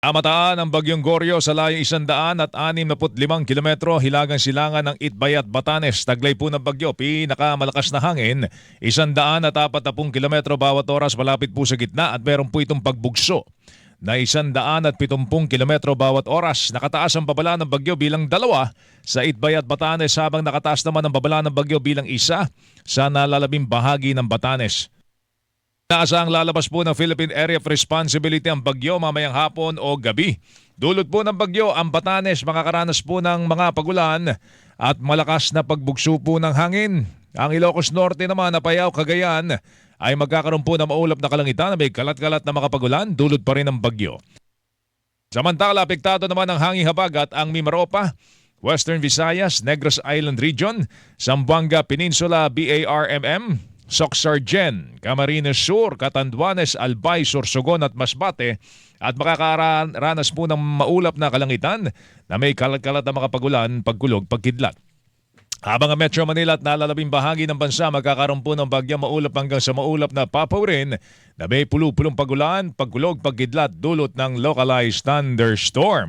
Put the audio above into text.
Amataan ang bagyong Goryo sa layong 165 kilometro hilagang silangan ng Itbayat, Batanes. Taglay po ng bagyo, pinakamalakas na hangin, 140 kilometro bawat oras malapit po sa gitna at meron po itong pagbugso na 170 kilometro bawat oras. Nakataas ang babala ng bagyo bilang dalawa sa Itbayat, Batanes habang nakataas naman ang babala ng bagyo bilang isa sa nalalabing bahagi ng Batanes. Inaasahang lalabas po ng Philippine Area of Responsibility ang bagyo mamayang hapon o gabi. Dulot po ng bagyo ang Batanes makakaranas po ng mga pagulan at malakas na pagbugso po ng hangin. Ang Ilocos Norte naman na Payao, Cagayan ay magkakaroon po ng maulap na kalangitan na may kalat-kalat na mga pagulan dulot pa rin ng bagyo. Samantala, apektado naman ang hanging habagat ang Mimaropa, Western Visayas, Negros Island Region, Zamboanga Peninsula, BARMM, Soxargen, Camarines Sur, Catanduanes, Albay, Sorsogon at Masbate at makakaranas po ng maulap na kalangitan na may kalat-kalat na mga pagulan, pagkulog, pagkidlat. Habang ang Metro Manila at nalalabing bahagi ng bansa magkakaroon po ng bagyang maulap hanggang sa maulap na papawin na may pulu-pulong pagulan, pagkulog, pagkidlat dulot ng localized thunderstorm.